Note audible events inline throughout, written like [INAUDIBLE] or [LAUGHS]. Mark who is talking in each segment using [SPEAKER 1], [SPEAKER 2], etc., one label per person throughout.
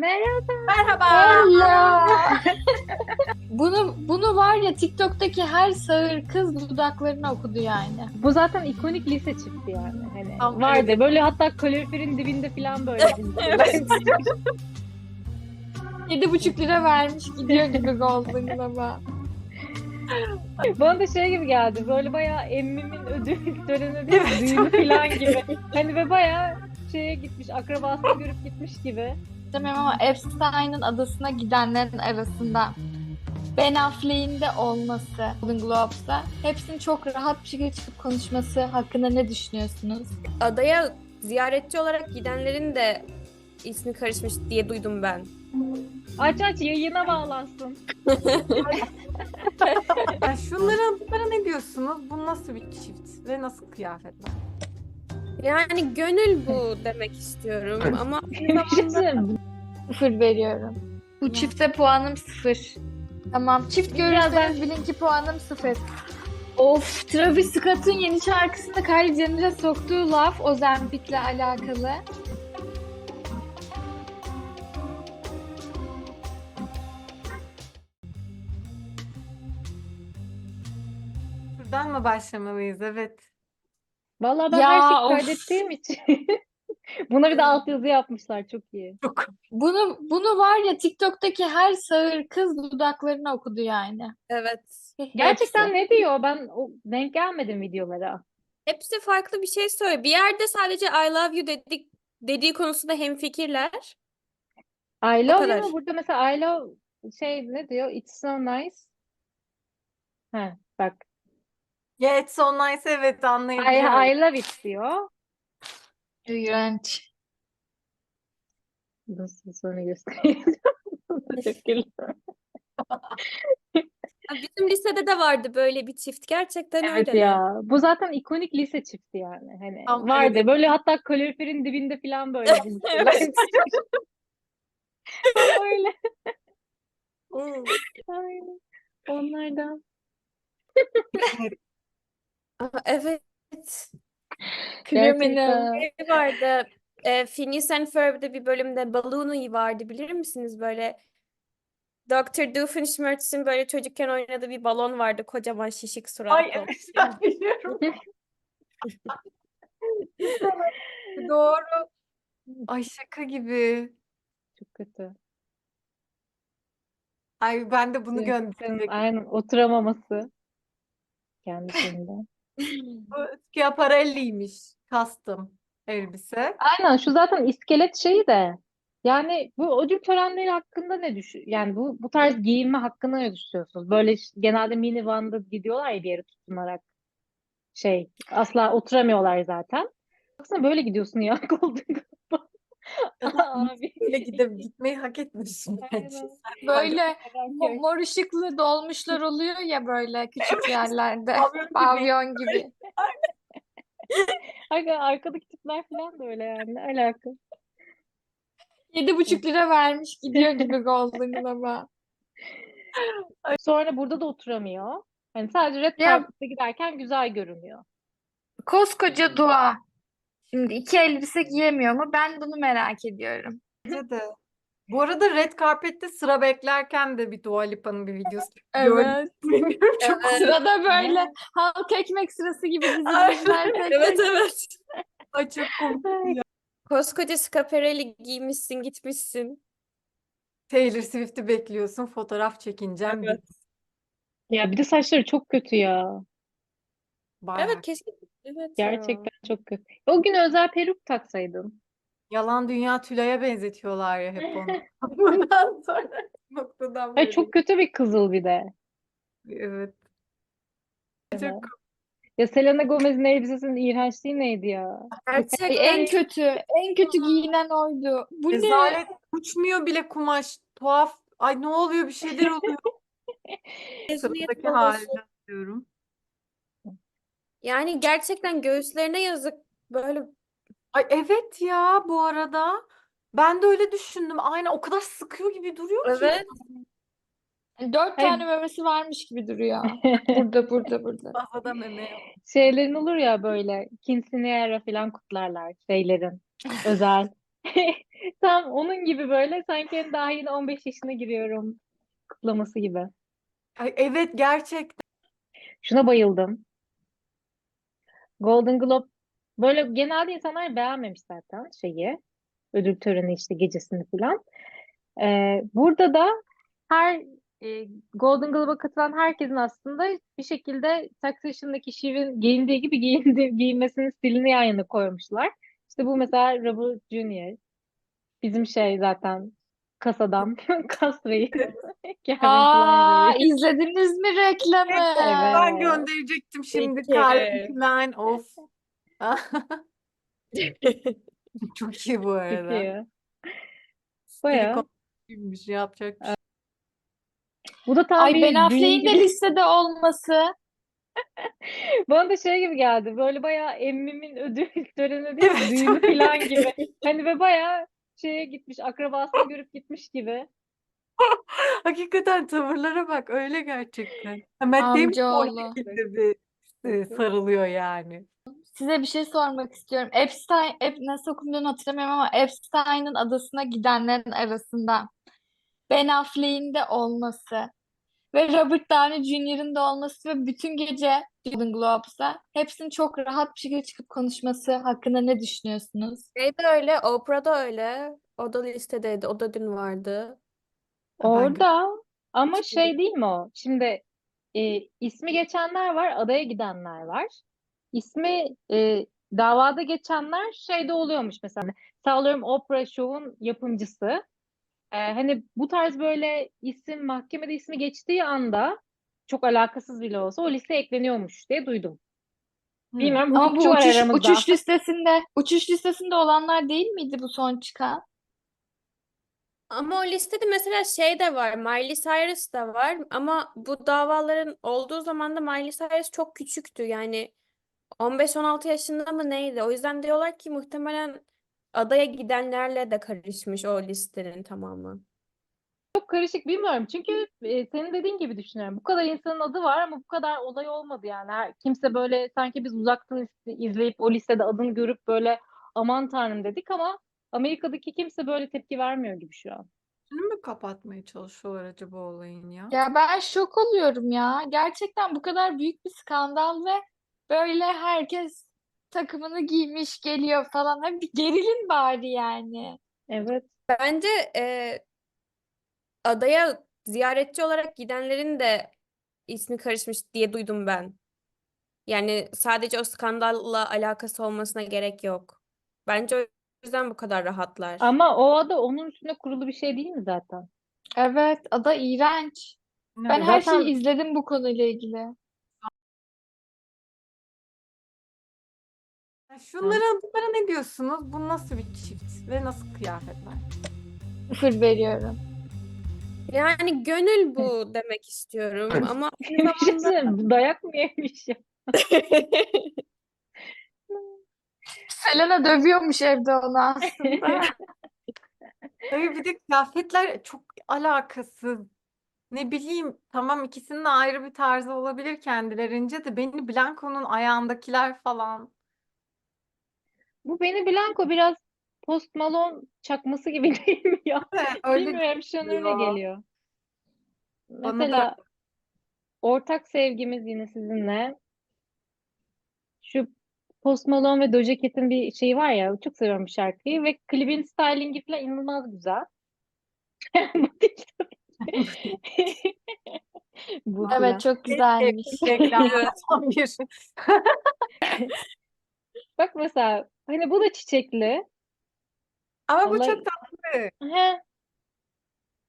[SPEAKER 1] Merhaba.
[SPEAKER 2] Merhaba.
[SPEAKER 3] Allah. [LAUGHS] bunu bunu var ya TikTok'taki her sağır kız dudaklarına okudu yani.
[SPEAKER 1] Bu zaten ikonik lise çifti yani. Hani
[SPEAKER 2] Tam
[SPEAKER 1] vardı. Böyle hatta kaloriferin dibinde falan böyle. [LAUGHS]
[SPEAKER 2] Evet.
[SPEAKER 3] Yedi buçuk lira vermiş gidiyor gibi Golden Globe'a.
[SPEAKER 1] Bana da şey gibi geldi. Böyle bayağı emmimin ödül [LAUGHS] töreni değil? Düğünü falan gibi. Hani ve bayağı şeye gitmiş, akrabasını görüp gitmiş gibi.
[SPEAKER 3] Demiyorum ama Epstein'ın adasına gidenlerin arasında Ben Affleck'in de olması Golden Globes'ta hepsinin çok rahat bir şekilde çıkıp konuşması hakkında ne düşünüyorsunuz?
[SPEAKER 2] Adaya ziyaretçi olarak gidenlerin de ismi karışmış diye duydum ben.
[SPEAKER 1] Aç aç yayına bağlansın. [LAUGHS]
[SPEAKER 4] Ya şunlara, bunlara ne diyorsunuz? Bu nasıl bir çift ve nasıl kıyafetler?
[SPEAKER 2] Yani gönül bu demek istiyorum ama
[SPEAKER 1] Bir şey?
[SPEAKER 3] Sıfır veriyorum. Bu çifte puanım sıfır. Tamam çift görürseniz bilin ki puanım sıfır. Of Travis Scott'un yeni şarkısında Kylie Jenner'e soktuğu laf Ozempic'le alakalı.
[SPEAKER 4] Şuradan mı başlamalıyız? Evet.
[SPEAKER 1] Vallahi ben
[SPEAKER 3] Ya,
[SPEAKER 1] her şeyi
[SPEAKER 3] of.
[SPEAKER 1] kaydettiğim için. [LAUGHS] Buna bir de altyazı yapmışlar. Çok iyi.
[SPEAKER 4] Çok.
[SPEAKER 3] Bunu bunu var ya TikTok'taki her sağır kız dudaklarına okudu yani.
[SPEAKER 2] evet.
[SPEAKER 1] Gerçekten
[SPEAKER 3] Hepsi.
[SPEAKER 1] ne diyor? Ben o, denk gelmedim videolara.
[SPEAKER 2] Hepsi farklı bir şey söylüyor. Bir yerde sadece I love you dedik dediği konusunda hemfikirler.
[SPEAKER 1] I love you mu? Burada mesela I love şey ne diyor? It's so nice. Ha, bak.
[SPEAKER 4] Yeah, it's so nice. Evet
[SPEAKER 1] I,
[SPEAKER 4] anlayabiliyorum.
[SPEAKER 1] I love it diyor.
[SPEAKER 3] İğrenç.
[SPEAKER 1] Nasıl sonra [LAUGHS] göstereyim. Teşekkürler.
[SPEAKER 2] Bizim lisede de vardı böyle bir çift. Gerçekten
[SPEAKER 1] Evet
[SPEAKER 2] öyle.
[SPEAKER 1] ya. Bu zaten ikonik lise çifti yani. Hani
[SPEAKER 4] Tam
[SPEAKER 1] vardı.
[SPEAKER 4] öyle.
[SPEAKER 1] Böyle hatta kaloriferin dibinde falan böyle. [LAUGHS]
[SPEAKER 2] Evet. [LAUGHS]
[SPEAKER 1] Öyle.
[SPEAKER 2] Hmm.
[SPEAKER 1] Aynen. Onlardan.
[SPEAKER 2] Aa, Evet.
[SPEAKER 1] Gerçekten.
[SPEAKER 2] Şey vardı. E, Phineas and Ferb'de bir bölümde Balloon'u vardı bilir misiniz böyle? Dr. Doofenshmirtz'in böyle çocukken oynadığı bir balon vardı kocaman şişik suratlı.
[SPEAKER 4] Ay evet [LAUGHS] ben biliyorum. [LAUGHS] Doğru. Ay şaka gibi.
[SPEAKER 1] Çok kötü.
[SPEAKER 4] Ay ben de bunu
[SPEAKER 1] Evet,
[SPEAKER 4] gönderecektim.
[SPEAKER 1] Aynen oturamaması kendisinde.
[SPEAKER 4] Bu Schiaparelli'ymiş. Custom elbise.
[SPEAKER 1] Aynen şu zaten iskelet şeyi de yani bu ödül törenleri hakkında ne düşün yani bu bu tarz giyinme hakkında ne düşünüyorsunuz? Böyle genelde minivanda gidiyorlar ya bir yere tutunarak şey asla oturamıyorlar zaten. Baksana böyle gidiyorsun ya [LAUGHS] Globe'a. [LAUGHS] Abi.
[SPEAKER 4] Böyle gidip gitmeyi hak etmişsin bence.
[SPEAKER 3] Böyle
[SPEAKER 1] diyor,
[SPEAKER 3] mor ışıklı dolmuşlar oluyor ya böyle küçük yerlerde.
[SPEAKER 4] Pavyon gibi.
[SPEAKER 1] Aga arkadaki tipler falan da öyle yani ne alaka?
[SPEAKER 3] Yedi buçuk lira vermiş gidiyor gibi Golden Globe'a.
[SPEAKER 1] Sonra burada da oturamıyor. Hani sadece red
[SPEAKER 3] Ya-
[SPEAKER 1] carpet'te giderken güzel görünüyor.
[SPEAKER 3] Koskoca Dua. Şimdi iki elbise giyemiyor mu? Ben bunu merak ediyorum.
[SPEAKER 4] Bence de. Bu arada Red Carpet'te sıra beklerken de bir Dua Lipa'nın bir videosu [LAUGHS] gördüm. [LAUGHS] Bilmiyorum çok
[SPEAKER 2] Evet.
[SPEAKER 3] Sırada böyle halk ekmek sırası gibi [LAUGHS] tek
[SPEAKER 2] Evet evet.
[SPEAKER 4] Ay, çok komik ya.
[SPEAKER 2] Koskoca Schiaparelli giymişsin gitmişsin.
[SPEAKER 4] Taylor Swift'i bekliyorsun fotoğraf çekineceğim.
[SPEAKER 2] Evet.
[SPEAKER 1] Ya bir de saçları çok kötü ya.
[SPEAKER 4] Bayağı.
[SPEAKER 2] Evet kesin. Evet.
[SPEAKER 1] Gerçekten çok kötü. O gün özel peruk taksaydın.
[SPEAKER 4] Yalan Dünya Tülay'a benzetiyorlar ya hep onu. [LAUGHS] [LAUGHS] Bundan sonra noktadan
[SPEAKER 1] Ay çok kötü bir kızıl bir de.
[SPEAKER 4] Evet.
[SPEAKER 1] Evet.
[SPEAKER 4] Çok
[SPEAKER 1] Ya Selena Gomez'in elbisesinin iğrençliği neydi ya?
[SPEAKER 3] Ay,
[SPEAKER 2] Gerçekten
[SPEAKER 3] en kötü, en kötü giyinen oydu. Bu ne?
[SPEAKER 4] rezalet uçmuyor bile kumaş. Tuhaf. Ay ne oluyor bir şeyler oluyor.
[SPEAKER 2] mezuniyet balosu.
[SPEAKER 4] halini diyorum.
[SPEAKER 2] Yani gerçekten göğüslerine yazık. Böyle
[SPEAKER 4] Ay evet ya bu arada. Ben de öyle düşündüm. Aynen o kadar sıkıyor gibi duruyor ki.
[SPEAKER 2] evet.
[SPEAKER 3] Dört
[SPEAKER 1] Hayır.
[SPEAKER 3] tane memesi varmış gibi duruyor. [LAUGHS] Burada, burada, burada.
[SPEAKER 4] Fazladan meme yok.
[SPEAKER 1] Şeylerin olur ya böyle quinceañera falan kutlarlar şeylerin özel. [LAUGHS] Tam onun gibi böyle sanki daha yeni 15 yaşına giriyorum kutlaması gibi.
[SPEAKER 4] Ay, evet gerçekten.
[SPEAKER 1] Şuna bayıldım. Golden Globe böyle genelde insanlar beğenmemiş zaten şeyi. Ödül töreni işte gecesini falan. Ee, burada da her e, Golden Globe'a katılan herkesin aslında bir şekilde Succession'daki Shiv'in giyindiği gibi giyindi, [LAUGHS] giyinmesinin stilini yan yana koymuşlar. İşte bu mesela Robert Jr. Bizim şey zaten kas adam, kas reis. Kevin
[SPEAKER 3] Aa, izlediniz mi reklamı?
[SPEAKER 1] Evet.
[SPEAKER 4] Ben gönderecektim şimdi
[SPEAKER 2] Peki.
[SPEAKER 4] Calvin of. [LAUGHS] [LAUGHS] Çok iyi bu arada.
[SPEAKER 1] Bayağı.
[SPEAKER 4] komikmiş, yapacak bir şey.
[SPEAKER 1] Bu da tam
[SPEAKER 3] Ay
[SPEAKER 1] bir
[SPEAKER 3] Ben Affleck'in de listede olması. [LAUGHS]
[SPEAKER 1] Bana da şey gibi geldi. Böyle bayağı emmimin ödül töreni değil mi?
[SPEAKER 4] Evet,
[SPEAKER 1] Düğünü falan gibi. Hani ve bayağı şeye gitmiş, akrabasını görüp gitmiş gibi. [LAUGHS]
[SPEAKER 4] Hakikaten tavırlara bak öyle gerçekten. O
[SPEAKER 3] Amcaoğlu.
[SPEAKER 4] şekilde bir e, sarılıyor yani.
[SPEAKER 3] Size bir şey sormak istiyorum. Epstein, Ep, nasıl okunduğunu hatırlamıyorum ama Epstein'ın adasına gidenlerin arasında Ben Affleck'in de olması ve Robert Downey Jr.'ın da olması ve bütün gece Golden Globes'a hepsinin çok rahat bir şekilde çıkıp konuşması hakkında ne düşünüyorsunuz?
[SPEAKER 2] Şey de öyle, Oprah da öyle. O da listedeydi. O da dün vardı.
[SPEAKER 1] Orada ama şey değil mi o? Şimdi e, ismi geçenler var, adaya gidenler var. İsmi e, davada geçenler şeyde oluyormuş mesela. Sağlıyorum Oprah Show'un yapımcısı. E, hani bu tarz böyle isim mahkemede ismi geçtiği anda çok alakasız bile olsa o listeye ekleniyormuş diye duydum. Bilmiyorum
[SPEAKER 3] Ama bu uçuş
[SPEAKER 1] aramızda.
[SPEAKER 3] uçuş listesinde uçuş listesinde olanlar değil miydi bu son çıkan?
[SPEAKER 2] Ama o listede mesela şey de var. Miley Cyrus da var. Ama bu davaların olduğu zaman da Miley Cyrus çok küçüktü. Yani 15-16 yaşında mı neydi? O yüzden diyorlar ki muhtemelen adaya gidenlerle de karışmış o listenin tamamı.
[SPEAKER 1] Çok karışık bilmiyorum. Çünkü e, senin dediğin gibi düşünüyorum. Bu kadar insanın adı var ama bu kadar olay olmadı yani. Her, kimse böyle sanki biz uzaktan iz- izleyip o listede adını görüp böyle aman tanrım dedik ama Amerika'daki kimse böyle tepki vermiyor gibi şu an.
[SPEAKER 4] Şunu mu kapatmaya çalışıyorlar acaba olayın ya?
[SPEAKER 3] Ya ben şok oluyorum ya. Gerçekten bu kadar büyük bir skandal ve böyle herkes takımını giymiş geliyor falan. Hani bir gerilin bari yani.
[SPEAKER 1] Evet.
[SPEAKER 2] Bence e, adaya ziyaretçi olarak gidenlerin de ismi karışmış diye duydum ben. Yani sadece o skandalla alakası olmasına gerek yok. Bence o yüzden bu kadar rahatlar.
[SPEAKER 1] Ama o ada onun üstüne kurulu bir şey değil mi zaten?
[SPEAKER 3] Evet, ada iğrenç. Ben her
[SPEAKER 1] Zaten-
[SPEAKER 3] şeyi izledim bu konuyla ilgili.
[SPEAKER 4] Şunların adlara ne diyorsunuz? Bu nasıl bir çift ve nasıl kıyafetler?
[SPEAKER 3] Sıfır veriyorum.
[SPEAKER 2] Yani gönül bu demek istiyorum ama [LAUGHS] aynı
[SPEAKER 1] şey
[SPEAKER 2] zamanda
[SPEAKER 1] dayak mı yemiş ya? [LAUGHS]
[SPEAKER 3] Selena dövüyormuş evde onu aslında. [LAUGHS]
[SPEAKER 4] Tabii bir de kıyafetler çok alakasız. Ne bileyim tamam ikisinin de ayrı bir tarzı olabilir kendilerince de beni Blanco'nun ayağındakiler falan.
[SPEAKER 1] Bu beni Blanco biraz Post Malone çakması gibi [LAUGHS] değil mi ya?
[SPEAKER 4] Öyle
[SPEAKER 1] Bilmiyorum şu an öyle
[SPEAKER 4] geliyor. Bana da
[SPEAKER 1] Mesela ortak sevgimiz yine sizinle. Şu Post Malone ve Doja Cat'in bir şeyi var ya çok seviyorum bu şarkıyı ve klibin stylingi falan inanılmaz güzel. [LAUGHS] Bu değil tabii ki. Bu falan.
[SPEAKER 3] Evet, çok güzelmiş.
[SPEAKER 4] bir. [LAUGHS]
[SPEAKER 1] Bak mesela hani bu da çiçekli.
[SPEAKER 4] Ama bu
[SPEAKER 1] Vallahi-
[SPEAKER 4] çok tatlı.
[SPEAKER 1] He,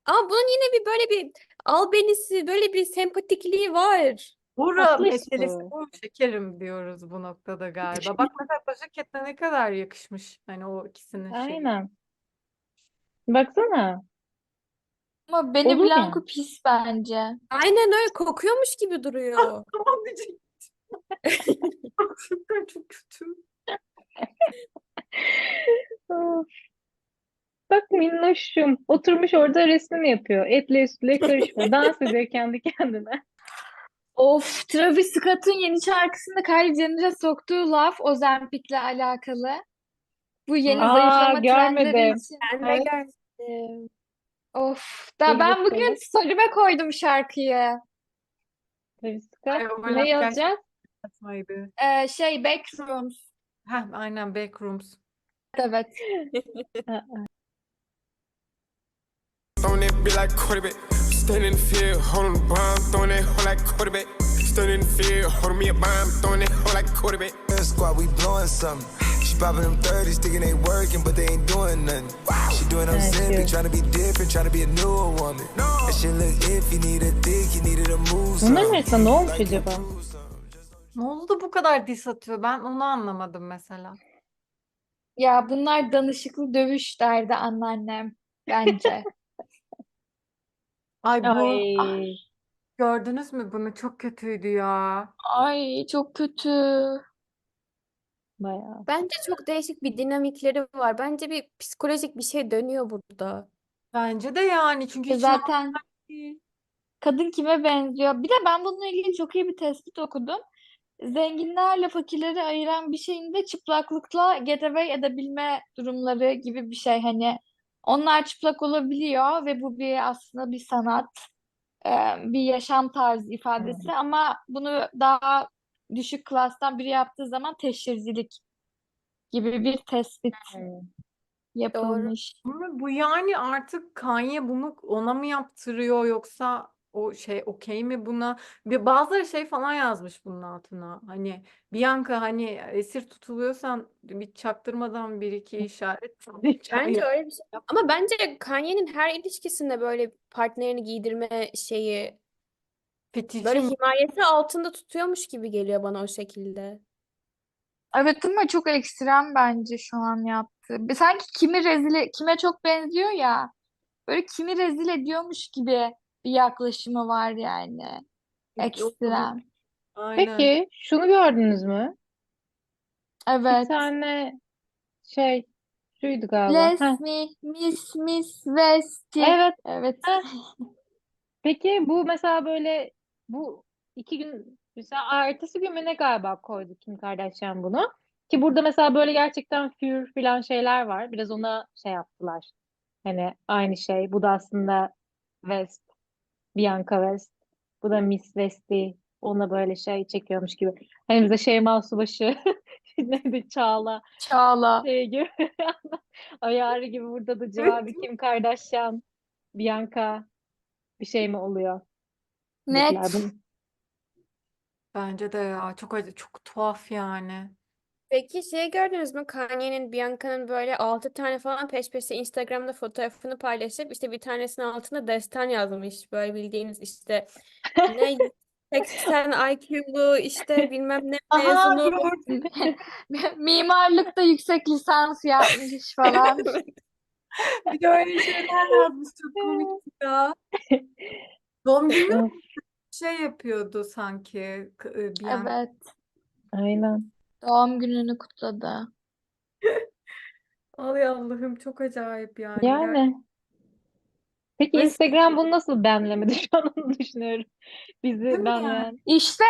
[SPEAKER 2] ama bunun yine bir böyle bir albenisi, böyle bir sempatikliği var.
[SPEAKER 1] Tatlı iş
[SPEAKER 4] meselesi
[SPEAKER 1] bu.
[SPEAKER 4] bu. Şekerim diyoruz bu noktada galiba. Bak mesela Doja Cat'le ne kadar yakışmış. Hani o ikisinin şeyi.
[SPEAKER 1] aynen. Baksana.
[SPEAKER 3] Ama Benny
[SPEAKER 1] Olur
[SPEAKER 3] Blanco
[SPEAKER 1] yani.
[SPEAKER 3] pis bence.
[SPEAKER 2] Aynen öyle kokuyormuş gibi duruyor. [LAUGHS]
[SPEAKER 4] Tamam diyecektim. [LAUGHS] Gerçekten çok kötü.
[SPEAKER 1] Of. Bak minnoşum. Oturmuş orada resmini yapıyor. Etle üstle karışmıyor. Dans ediyor kendi kendine.
[SPEAKER 3] Of, Travis Scott'un yeni şarkısında Kylie Jenner'e soktuğu laf Ozempic'le alakalı. Bu yeni
[SPEAKER 1] Aa,
[SPEAKER 3] zayıflama trendleri
[SPEAKER 1] görmedim.
[SPEAKER 3] için.
[SPEAKER 2] Ben de gördüm.
[SPEAKER 3] Of. Da
[SPEAKER 1] İyi
[SPEAKER 3] ben bugün story'me koydum şarkıyı.
[SPEAKER 1] Travis Scott.
[SPEAKER 4] Ay,
[SPEAKER 1] Ne yazacağız?
[SPEAKER 4] Sahibi.
[SPEAKER 3] Ee, şey Backrooms.
[SPEAKER 4] Heh, aynen Backrooms.
[SPEAKER 3] Evet. [LAUGHS]
[SPEAKER 5] Throwing that bit like quarterback. Standing in the field, holding the bomb, throwing that hoe like quarterback. Standing in the field, holding me a bomb, throwing that hoe like quarterback.
[SPEAKER 6] That squad, we blowing something. She popping them 30s, thinking they working, but they ain't doing nothing. She doing them
[SPEAKER 1] Thank
[SPEAKER 6] simply,
[SPEAKER 1] you.
[SPEAKER 6] trying to be different, trying to be a newer woman. No. That shit look if you need a dick, you needed to move
[SPEAKER 1] Bunların
[SPEAKER 6] some.
[SPEAKER 1] arasında ne olmuş acaba?
[SPEAKER 4] Ne oldu da bu kadar diss atıyor? Ben onu anlamadım mesela.
[SPEAKER 3] Ya bunlar danışıklı dövüş derdi anneannem bence. [LAUGHS]
[SPEAKER 4] Ay bu
[SPEAKER 1] Ay.
[SPEAKER 4] gördünüz mü bunu? Çok kötüydü ya.
[SPEAKER 3] Ay çok kötü.
[SPEAKER 1] Bayağı.
[SPEAKER 2] Bence çok değişik bir dinamikleri var. Bence bir psikolojik bir şey dönüyor burada.
[SPEAKER 4] Bence de yani çünkü
[SPEAKER 3] E
[SPEAKER 4] hiç
[SPEAKER 3] Zaten
[SPEAKER 4] değil.
[SPEAKER 3] kadın kime benziyor? Bir de ben bununla ilgili çok iyi bir tespit okudum. Zenginlerle fakirleri ayıran bir şeyin de çıplaklıkla get away edebilme durumları gibi bir şey. Hani onlar çıplak olabiliyor ve bu bir aslında bir sanat, e, bir yaşam tarzı ifadesi ama bunu daha düşük klastan biri yaptığı zaman teşhircilik gibi bir tespit
[SPEAKER 1] Hmm.
[SPEAKER 3] yapılmış.
[SPEAKER 4] Ama bu yani artık Kanye bunu ona mı yaptırıyor yoksa o şey okey mi buna? Bir bazıları şey falan yazmış bunun altına. Hani Bianca hani esir tutuluyorsan bir çaktırmadan bir iki işaret. [LAUGHS]
[SPEAKER 2] Bence öyle bir şey. Ama bence Kanye'nin her ilişkisinde böyle partnerini giydirme şeyi
[SPEAKER 4] Fetişi
[SPEAKER 2] böyle himayesi altında tutuyormuş gibi geliyor bana o şekilde.
[SPEAKER 3] Evet ama çok ekstrem bence şu an yaptığı. Bir- Sanki kimi rezil, kime çok benziyor ya. Böyle kimi rezil ediyormuş gibi bir yaklaşımı var yani. Ekstrem.
[SPEAKER 4] Aynen.
[SPEAKER 1] Peki şunu gördünüz mü? Bir
[SPEAKER 3] Evet.
[SPEAKER 1] tane şey şuydu galiba. Heh,
[SPEAKER 3] Bless me, Miss Miss Westy.
[SPEAKER 1] Evet.
[SPEAKER 3] Evet.
[SPEAKER 1] Peki bu mesela böyle bu iki gün mesela ertesi gün mü ne galiba koydu Kim Kardashian bunu. Ki burada mesela böyle gerçekten für filan şeyler var. Biraz ona şey yaptılar. Hani aynı şey. Bu da aslında West. Bianca West. Bu da Miss Westy. Ona böyle şey çekiyormuş gibi. Hani bize Şeyma Subaşı [LAUGHS] neydi Çağla
[SPEAKER 3] Çağla.
[SPEAKER 1] şey gibi [LAUGHS] ayarı gibi burada da cevabı Kim Kardashian, Bianca bir şey mi oluyor?
[SPEAKER 3] Net.
[SPEAKER 4] Bence de ya çok acı, çok tuhaf yani.
[SPEAKER 2] Peki şey gördünüz mü? Kanye'nin Bianca'nın böyle 6 tane falan peş peşe Instagram'da fotoğrafını paylaşıp işte bir tanesinin altına destan yazmış. Böyle bildiğiniz işte [LAUGHS] ne 80 IQ'lu işte bilmem ne
[SPEAKER 4] Aha
[SPEAKER 2] mezunu.
[SPEAKER 4] gördüm. [LAUGHS]
[SPEAKER 3] Mimarlıkta yüksek lisans yapmış [LAUGHS] falan.
[SPEAKER 4] Bir de öyle şeyler yazmış çok komikti ya. Doğum günü şey yapıyordu sanki k- e, Bianca.
[SPEAKER 3] Evet.
[SPEAKER 1] aynen.
[SPEAKER 3] Doğum gününü kutladı. [LAUGHS]
[SPEAKER 4] Ay Allah'ım çok acayip yani.
[SPEAKER 1] Yani. Peki
[SPEAKER 4] Nasıl
[SPEAKER 1] Instagram bunu nasıl benlemedi? [LAUGHS] Şu an onu düşünüyorum. Bizi
[SPEAKER 4] Değil mi
[SPEAKER 1] benleyen.
[SPEAKER 3] İşte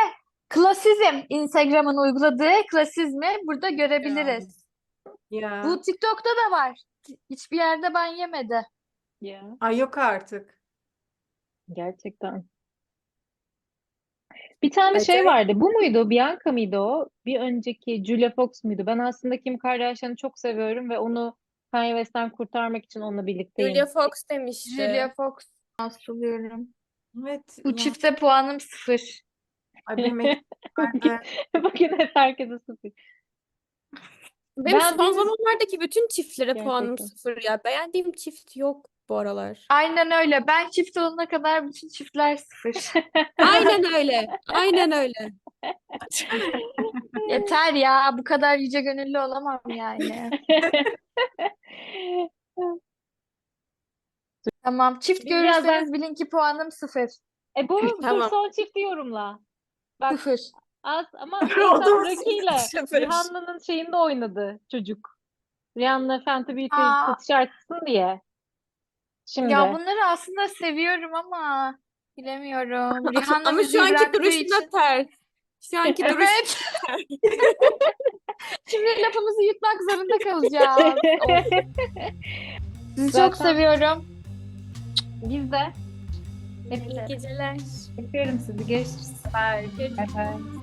[SPEAKER 3] klasizm. Instagram'ın uyguladığı klasizmi burada görebiliriz.
[SPEAKER 4] Ya.
[SPEAKER 3] Bu TikTok'ta da var. Hiçbir yerde ben yemedi.
[SPEAKER 1] Ya,
[SPEAKER 4] Ay yok artık.
[SPEAKER 1] gerçekten. Bir tane şey
[SPEAKER 2] Acayip.
[SPEAKER 1] vardı. Bu muydu? Bianca mıydı o? Bir önceki Julia Fox muydu? Ben aslında Kim Kardashian'ı çok seviyorum ve onu Kanye West'ten kurtarmak için onunla birlikteyim.
[SPEAKER 2] Julia Fox demişti.
[SPEAKER 3] Julia Fox hatırlıyorum.
[SPEAKER 4] Evet.
[SPEAKER 3] Bu
[SPEAKER 4] ya.
[SPEAKER 3] çifte puanım sıfır.
[SPEAKER 4] Ay benim [LAUGHS] etkilerde
[SPEAKER 1] Bugün hep herkese sıfır.
[SPEAKER 2] Benim
[SPEAKER 1] Ben
[SPEAKER 2] son zamanlardaki bütün çiftlere puanım
[SPEAKER 1] Gerçekten.
[SPEAKER 2] sıfır ya. Beğendiğim çift yok bu aralar.
[SPEAKER 3] Aynen öyle. Ben çift olana kadar bütün çiftler sıfır. [LAUGHS]
[SPEAKER 2] Aynen öyle. Aynen öyle. [LAUGHS]
[SPEAKER 3] Yeter ya. Bu kadar yüce gönüllü olamam yani. [LAUGHS] Tamam. Çift
[SPEAKER 1] Biz birazdan-
[SPEAKER 3] görürseniz bilin ki puanım sıfır.
[SPEAKER 1] E bu, bu
[SPEAKER 2] Tamam.
[SPEAKER 1] son çifti yorumla. Bak
[SPEAKER 3] Sıfır.
[SPEAKER 1] az ama zaten
[SPEAKER 2] sıfır?
[SPEAKER 1] Rihanna'nın şeyinde oynadı çocuk. Rihanna Fenty Beauty
[SPEAKER 3] Aa.
[SPEAKER 1] satış artsın diye. Şimdi.
[SPEAKER 3] Ya bunları aslında seviyorum ama bilemiyorum. Rihanna
[SPEAKER 2] Ama şu anki duruşuna
[SPEAKER 3] için
[SPEAKER 2] ters. Şu anki duruş
[SPEAKER 3] Evet. [LAUGHS] Şimdi lafımızı yutmak zorunda kalacağız. Sizi çok
[SPEAKER 1] Zaten-
[SPEAKER 3] seviyorum.
[SPEAKER 1] Biz de.
[SPEAKER 2] iyi geceler.
[SPEAKER 1] Öpüyorum sizi. Görüşürüz.
[SPEAKER 4] Bye.
[SPEAKER 1] Bye bye.